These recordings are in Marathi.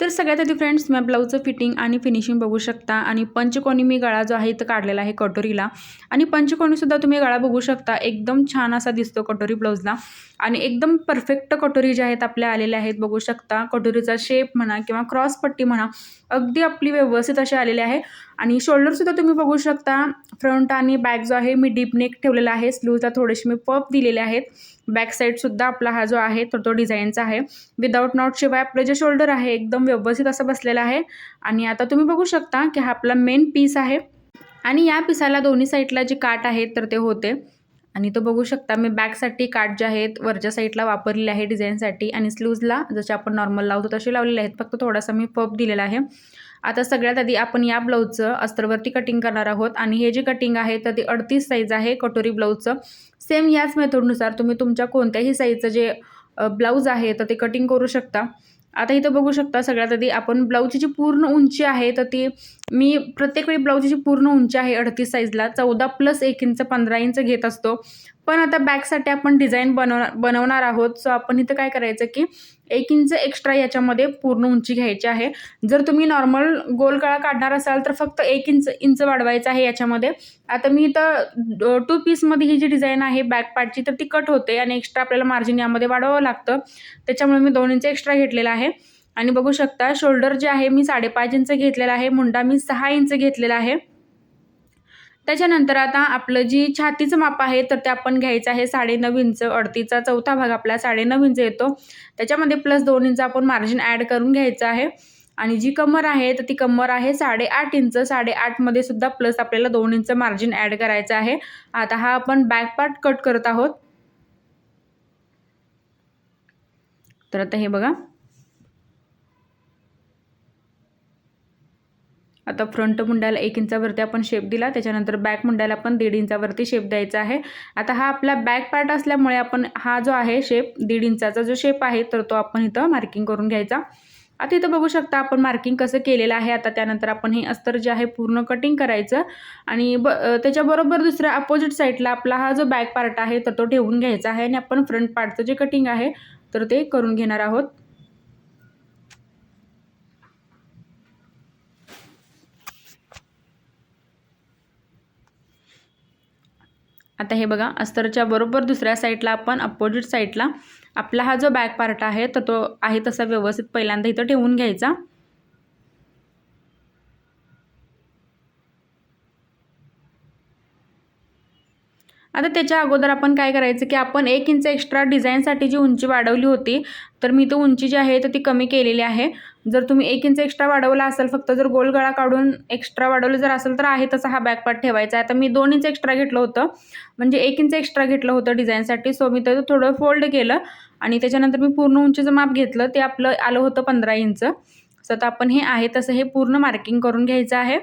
तर सगळ्यात आधी फ्रेंड्स मी ब्लाऊजचं फिटिंग आणि फिनिशिंग बघू शकता. आणि पंचकोनी मी गळा जो आहे इथं काढलेला आहे कटोरीला. आणि पंचकोनीसुद्धा तुम्ही गळा बघू शकता. एकदम छान असा दिसतो कटोरी ब्लाऊजला आणि एकदम परफेक्ट कटोरी ज्या आहेत आपल्या आलेल्या आहेत बघू शकता. कटोरीचा शेप म्हणा किंवा क्रॉसपट्टी म्हणा अगदी आपली व्यवस्थित अशी आलेली आहे. आणि शोल्डरसुद्धा तुम्ही बघू शकता. फ्रंट आणि बॅक जो आहे मी डीप नेक ठेवलेला आहे. स्लूजला थोडेसे मी पप दिलेले आहेत. बॅक साईडसुद्धा आपला हा जो आहे तर तो डिझाईनचा आहे. विदाऊट नॉटशिवाय आपलं जे शोल्डर आहे एकदम व्यवस्थित असं बसलेलं आहे. आणि आता तुम्ही बघू शकता की हा आपला मेन पीस आहे. आणि या पिसाला दोन्ही साईडला जे काट आहेत तर ते होते. आणि तो बघू शकता मी बॅकसाठी काट जे आहेत वरच्या साईडला वापरलेले आहे डिझाईनसाठी आणि स्लूजला जसे आपण नॉर्मल लावतो तसे लावलेले आहेत. फक्त थोडासा मी पप दिलेला आहे. आता सगळ्यात आधी आपण या ब्लाऊजचं अस्तरवरती कटिंग करणार आहोत. आणि हे जे कटिंग आहे तर ते अडतीस साईज आहे कटोरी ब्लाऊजचं. सेम याच मेथडनुसार तुम्ही तुमच्या कोणत्याही साईजचं जे ब्लाऊज आहे तर ते कटिंग करू शकता. आता इथं बघू शकता सगळ्यात आधी आपण ब्लाऊजची जी पूर्ण उंची आहे तर ती मी प्रत्येक वेळी ब्लाऊजची जी पूर्ण उंची आहे अडतीस साईजला चौदा प्लस एक इंच पंधरा इंच घेत असतो. पण आता बॅकसाठी आपण डिझाईन बनव बनवणार आहोत. सो आपण इथं काय करायचं की एक इंच एक्स्ट्रा याच्यामध्ये पूर्ण उंची घ्यायची आहे. जर तुम्ही नॉर्मल गोल गळा काढणार असाल तर फक्त एक इंच इंच वाढवायचं आहे याच्यामध्ये. आता मी इथं टू पीसमध्ये ही जी डिझाईन आहे बॅक पार्टची तर ती कट होते आणि एक्स्ट्रा आपल्याला मार्जिन यामध्ये वाढवावं लागतं. त्याच्यामुळे मी दोन इंच एक्स्ट्रा घेतलेला आहे. आणि बघू शकता शोल्डर जे आहे मी साडेपाच इंच घेतलेला आहे. मुंडा मी सहा इंच घेतलेला आहे. त्याच्यानंतर आता आपलं जी छातीचं माप आहे तर ते आपण घ्यायचं आहे साडेनऊ इंच. अडतीचा चौथा भाग आपला साडेनऊ इंच येतो. त्याच्यामध्ये प्लस दोन इंच आपण मार्जिन ॲड करून घ्यायचं आहे. आणि जी कमर आहे तर ती कमर आहे साडेआठ इंच. साडेआठमध्ये सुद्धा प्लस आपल्याला दोन इंच मार्जिन ॲड करायचं आहे. आता हा आपण बॅक पार्ट कट करत आहोत. तर आता हे बघा. आता फ्रंट मुंड्याला एक इंचावरती आपण शेप दिला त्याच्यानंतर बॅक मुंड्याला पण दीड इंचावरती शेप द्यायचा आहे. आता हा आपला बॅक पार्ट असल्यामुळे आपण हा जो आहे शेप दीड इंचाचा जो शेप आहे तर तो आपण इथं मार्किंग करून घ्यायचा. आता इथं बघू शकता आपण मार्किंग कसं केलेलं आहे. आता त्यानंतर आपण हे अस्तर जे आहे पूर्ण कटिंग करायचं. आणि ब त्याच्याबरोबर दुसऱ्या अपोजिट साईडला आपला हा जो बॅक पार्ट आहे तर तो ठेवून घ्यायचा आहे. आणि आपण फ्रंट पार्टचं जे कटिंग आहे तर ते करून घेणार आहोत. आता हे बघा अस्तरच्या बरोबर दुसऱ्या साईडला आपण अपोजिट साईडला आपला हा जो बॅक पार्ट आहे तर तो आहे तसा व्यवस्थित पहिल्यांदा इथं ठेवून घ्यायचा. आता त्याच्या अगोदर आपण काय करायचं की आपण एक इंच एक्स्ट्रा डिझाईनसाठी जी उंची वाढवली होती तर मी तो उंची जी आहे तर ती कमी केलेली आहे. जर तुम्ही एक इंच एक्स्ट्रा वाढवला असेल फक्त जर गोल गळा काढून एक्स्ट्रा वाढवलं जर असेल तर आहे तसा हा बॅकपार्ट ठेवायचा. आहे आता मी दोन इंच एक्स्ट्रा घेतलं होतं. म्हणजे एक इंच एक्स्ट्रा घेतलं होतं डिझाईनसाठी सो मी तर थोडं फोल्ड केलं आणि त्याच्यानंतर मी पूर्ण उंचीचं माप घेतलं. ते आपलं आलं होतं पंधरा इंच सो आता आपण हे आहे तसं हे पूर्ण मार्किंग करून घ्यायचं आहे.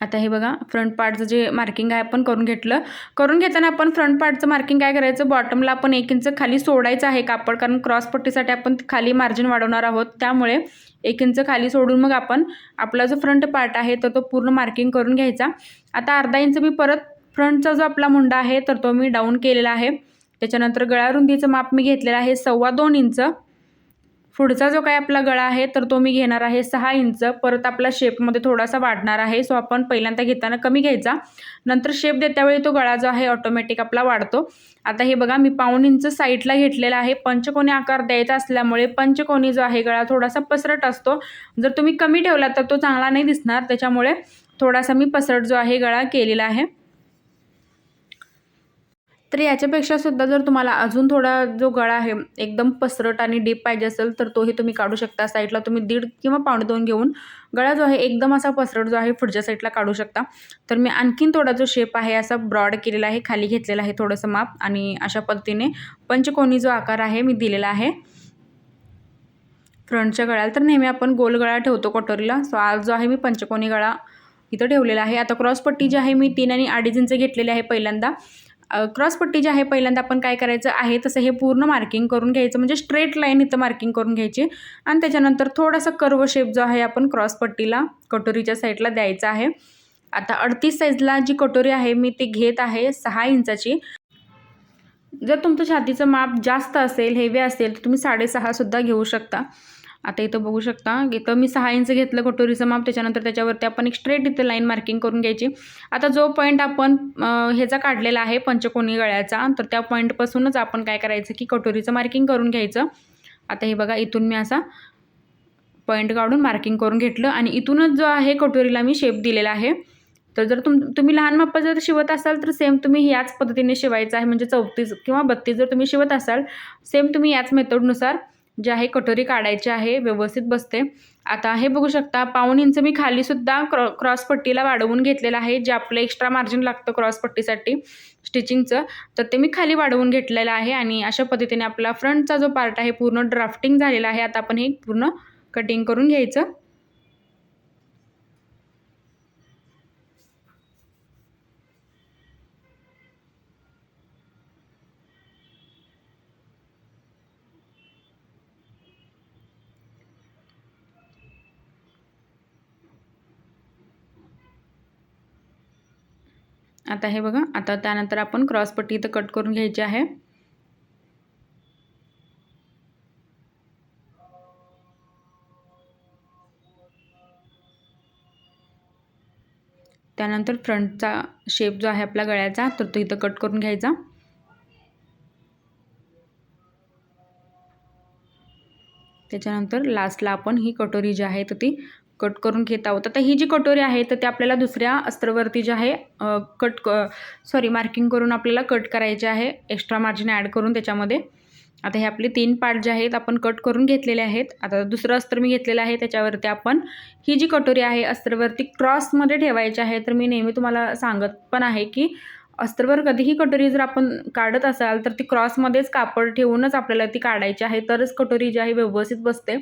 आता हे बघा फ्रंट पार्टचं जे मार्किंग आहे आपण करून घेतलं. करून घेताना आपण फ्रंट पार्टचं मार्किंग काय करायचं? बॉटमला आपण एक इंच खाली सोडायचं आहे कापड कारण क्रॉस पट्टीसाठी आपण खाली मार्जिन वाढवणार आहोत. त्यामुळे एक इंच खाली सोडून मग आपण आपला जो फ्रंट पार्ट आहे तर तो पूर्ण मार्किंग करून घ्यायचा. आता अर्धा इंच मी परत फ्रंटचा जो आपला मुंडा आहे तर तो मी डाऊन केलेला आहे. त्याच्यानंतर गळारुंदीचं माप मी घेतलेलं आहे सव्वा दोन इंच पुढचा जो काय आपला गळा आहे तर तो मी घेणार आहे सहा इंच. परत आपला शेपमध्ये थोडासा वाढणार आहे सो आपण पहिल्यांदा घेताना कमी घ्यायचा. नंतर शेप देत्यावेळी तो गळा जो आहे ऑटोमॅटिक आपला वाढतो. आता हे बघा मी पाऊण इंच साईडला घेतलेला आहे. पंचकोनी आकार द्यायचा असल्यामुळे पंचकोनी जो आहे गळा थोडासा पसरट असतो. जर तुम्ही कमी ठेवला तर तो चांगला नाही दिसणार. त्याच्यामुळे थोडासा मी पसरट जो आहे गळा केलेला आहे. तर याच्यापेक्षा सुद्धा जर तुम्हाला अजून थोडा जो गळा आहे एकदम पसरट आणि डीप पाहिजे असेल तर तोही तुम्ही काढू शकता. साईडला तुम्ही दीड किंवा पावणे दोन घेऊन गळा जो आहे एकदम असा पसरट जो आहे पुढच्या साईडला काढू शकता. तर मी आणखीन थोडा जो शेप आहे असा ब्रॉड केलेला आहे खाली घेतलेला आहे थोडंसं माप आणि अशा पद्धतीने पंचकोनी जो आकार आहे मी दिलेला आहे. फ्रंटच्या गळ्याला तर नेहमी आपण गोल गळा ठेवतो कटोरीला सो आज जो आहे मी पंचकोनी गळा इथं ठेवलेला आहे. आता क्रॉसपट्टी जी आहे मी तीन आणि अडीच इंच घेतलेली आहे पहिल्यांदा. क्रॉसपट्टी जी आहे पहिल्यांदा आपण काय करायचं आहे तसं हे पूर्ण मार्किंग करून घ्यायचं. म्हणजे स्ट्रेट लाईन इथं मार्किंग करून घ्यायची. आणि त्याच्यानंतर थोडासा कर्व शेप जो आहे आपण क्रॉसपट्टीला कटोरीच्या साईडला द्यायचा आहे. आता अडतीस साईजला जी कटोरी आहे मी ती घेत आहे सहा इंचाची. जर तुमचं छातीचं माप जास्त असेल हेवी असेल तर तुम्ही साडेसहासुद्धा घेऊ शकता. आता इथं बघू शकता इथं मी सहा इंच घेतलं कटोरीचं माप त्याच्यानंतर त्याच्यावरती आपण एक स्ट्रेट इथं लाईन मार्किंग करून घ्यायची. आता जो पॉईंट आपण ह्याचा काढलेला आहे पंचकोनी गळ्याचा तर त्या पॉईंटपासूनच आपण काय करायचं की कटोरीचं मार्किंग करून घ्यायचं. आता हे बघा इथून मी असा पॉईंट काढून मार्किंग करून घेतलं आणि इथूनच जो आहे कटोरीला मी शेप दिलेला आहे. तर जर तुम तुम्ही लहान माप्पा जर शिवत असाल तर सेम तुम्ही याच पद्धतीने शिवायचं आहे म्हणजे चौतीस किंवा बत्तीस जर तुम्ही शिवत असाल सेम तुम्ही याच मेथडनुसार जे आहे कटोरी काढायची आहे व्यवस्थित बसते. आता हे बघू शकता पाऊन इंच मी खालीसुद्धा क्रॉ क्रॉसपट्टीला वाढवून घेतलेलं आहे जे आपलं एक्स्ट्रा मार्जिन लागतं क्रॉसपट्टीसाठी स्टिचिंगचं तर ते मी खाली वाढवून घेतलेलं आहे आणि अशा पद्धतीने आपला फ्रंटचा जो पार्ट आहे पूर्ण ड्राफ्टिंग झालेला आहे. आता आपण हे पूर्ण कटिंग करून घ्यायचं. आता हे बघा आता त्यानंतर आपण क्रॉसपट्टी इथं कट करून घ्यायची आहे. त्यानंतर फ्रंटचा शेप जो आहे आपल्या गळ्याचा तर तो इथं कट करून घ्यायचा. त्याच्यानंतर लास्टला आपण ही कटोरी जी आहे तर ती कट करून घेत आहोत. आता ही जी कटोरी आहे तर ते आपल्याला दुसऱ्या अस्त्रवरती जे आहे कट क सॉरी मार्किंग करून आपल्याला कट करायचे आहे. एक्स्ट्रा मार्जिन ॲड करून त्याच्यामध्ये. आता हे आपले तीन पार्ट जे आहेत आपण कट करून घेतलेले आहेत. आता दुसरं अस्त्र मी घेतलेलं आहे त्याच्यावरती आपण ही जी कटोरी आहे अस्त्रवरती क्रॉसमध्ये ठेवायची आहे तर मी नेहमी तुम्हाला सांगत पण आहे की अस्त्रवर कधीही कटोरी जर आपण काढत असाल तर ती क्रॉसमध्येच कापड ठेवूनच आपल्याला ती काढायची आहे. तरच कटोरी जी आहे व्यवस्थित बसते.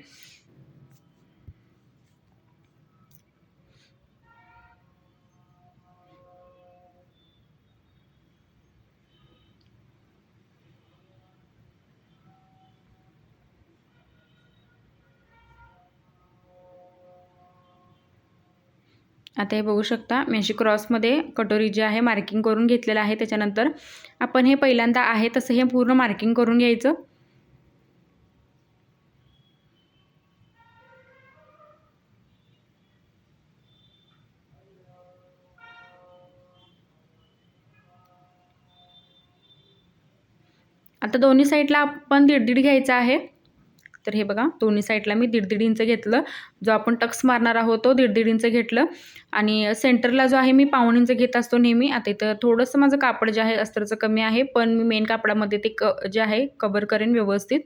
आता हे बघू शकता मी अशी क्रॉसमध्ये कटोरी जी आहे मार्किंग करून घेतलेलं आहे. त्याच्यानंतर आपण हे पहिल्यांदा आहे तसं हे पूर्ण मार्किंग करून घ्यायचं. आता दोन्ही साईडला आपण दीड दीड घ्यायचं आहे. तर हे बघा दोन्ही साईडला मी दीड दीड इंच घेतलं. जो आपण टक्स मारणार आहोत तो दीड दीड इंच घेतलं. आणि सेंटरला जो आहे मी पाऊण इंच घेत असतो नेहमी. आता इथं थोडंसं माझं कापड जे आहे अस्त्रचं कमी आहे पण मी मेन कापडामध्ये ते क जे आहे कवर करेन व्यवस्थित.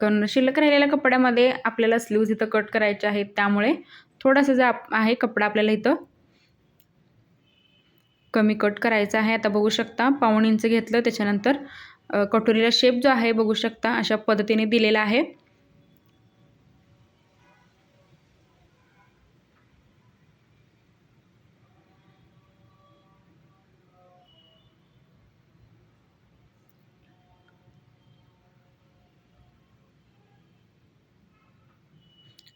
कारण शिल्लक राहिलेल्या कपड्यामध्ये आपल्याला स्लीव्ज इथं कट करायचे आहेत त्यामुळे थोडासा जे आहे कपडा आपल्याला इथं कमी कट करायचा आहे. आता बघू शकता पाऊण इंच घेतलं त्याच्यानंतर कटोरीला शेप जो आहे बघू शकता अशा पद्धतीने दिलेला आहे.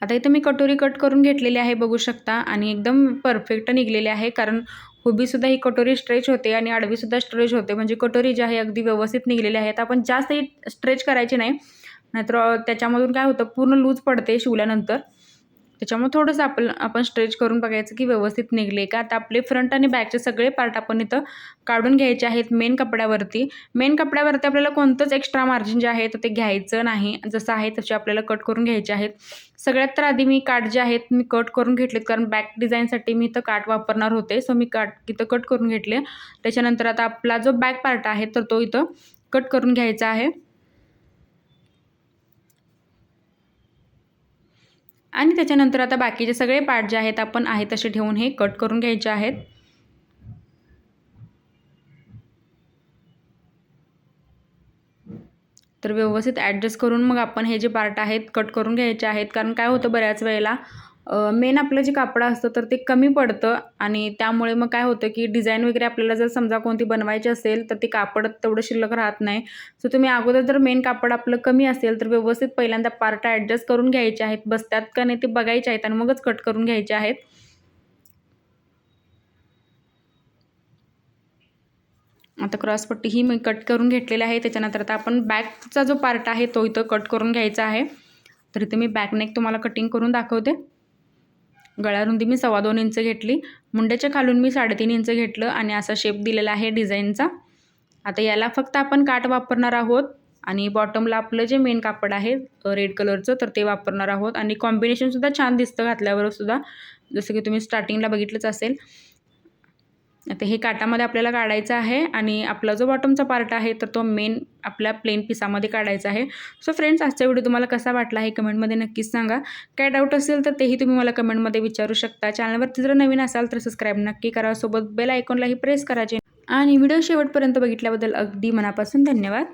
आता इथं मी कटोरी कट करून घेतलेली आहे बघू शकता. आणि एकदम परफेक्ट निघलेली आहे कारण हुबीसुद्धा ही कटोरी स्ट्रेच होते आणि आडवीसुद्धा स्ट्रेच होते. म्हणजे कटोरी जी आहे अगदी व्यवस्थित निघलेली आहे आपण जास्त स्ट्रेच करायची नाही नाहीतर त्याच्यामधून काय होतं पूर्ण लूज पडते शिवल्यानंतर. त्याच्यामुळे थोडंसं आपण आपण स्ट्रेच करून बघायचं की व्यवस्थित निघले का. आता आपले फ्रंट आणि बॅकचे सगळे पार्ट आपण इथं काढून घ्यायचे आहेत मेन कपड्यावरती. मेन कपड्यावरती आपल्याला कोणतंच एक्स्ट्रा मार्जिन जे आहे तर ते घ्यायचं नाही. जसं आहे तसे आपल्याला कट करून घ्यायचे आहेत. सगळ्यात तर आधी मी काट जे आहेत मी कट करून घेतलेत. कारण बॅक डिझाईनसाठी मी इथं काट वापरणार होते. सो मी काट इथं कट करून घेतले. त्याच्यानंतर आता आपला जो बॅक पार्ट आहे तर तो इथं कट करून घ्यायचा आहे. आणि त्याच्यानंतर आता बाकीचे सगळे पार्ट जे आहेत आपण आहे तसे ठेवून हे कट करून घ्यायचे आहेत. तर व्यवस्थित ॲडजस्ट करून मग आपण हे जे पार्ट आहेत कट करून घ्यायचे आहेत. कारण काय होतं बऱ्याच वेळेला मेन आपलं जे कापडं असतं तर ते कमी पडतं आणि त्यामुळे मग काय होतं की डिझाईन वगैरे आपल्याला जर समजा कोणती बनवायची असेल तर ते कापड तेवढं शिल्लक राहत नाही. सो तुम्ही अगोदर जर मेन कापड आपलं कमी असेल तर व्यवस्थित पहिल्यांदा पार्ट ॲडजस्ट करून घ्यायचे आहेत. बसतात का नाही ते बघायचे आहेत आणि मगच कट करून घ्यायचे आहेत. आता क्रॉसपट्टी ही मी कट करून घेतलेली आहे. त्याच्यानंतर आता आपण बॅकचा जो पार्ट आहे तो इथं कट करून घ्यायचा आहे. तर इथे मी बॅकनेक तुम्हाला कटिंग करून दाखवते. गळ्यारुंदी मी सव्वा दोन इंच घेतली. मुंड्याच्या खालून मी साडेतीन इंच घेतलं आणि असा शेप दिलेला आहे डिझाईनचा आता याला फक्त आपण काट वापरणार आहोत आणि बॉटमला आपलं जे मेन कापड आहे रेड कलरचं तर ते वापरणार आहोत. आणि कॉम्बिनेशनसुद्धा छान दिसतं घातल्यावर सुद्धा. जसं की तुम्ही स्टार्टिंगला बघितलंच असेल. आता हे काटामध्ये आपल्याला काढायचं आहे आणि आपला जो बॉटमचा पार्ट आहे तर तो मेन आपल्या प्लेन पिसामध्ये काढायचा आहे. सो फ्रेंड्स आजचा व्हिडिओ तुम्हाला कसा वाटला हे कमेंटमध्ये नक्कीच सांगा. काय डाऊट असेल तर तेही तुम्ही मला कमेंटमध्ये विचारू शकता. चॅनलवरती जर नवीन असाल तर सबस्क्राईब नक्की करा. सोबत बेल आयकॉनलाही प्रेस करायचे आणि व्हिडिओ शेवटपर्यंत बघितल्याबद्दल अगदी मनापासून धन्यवाद.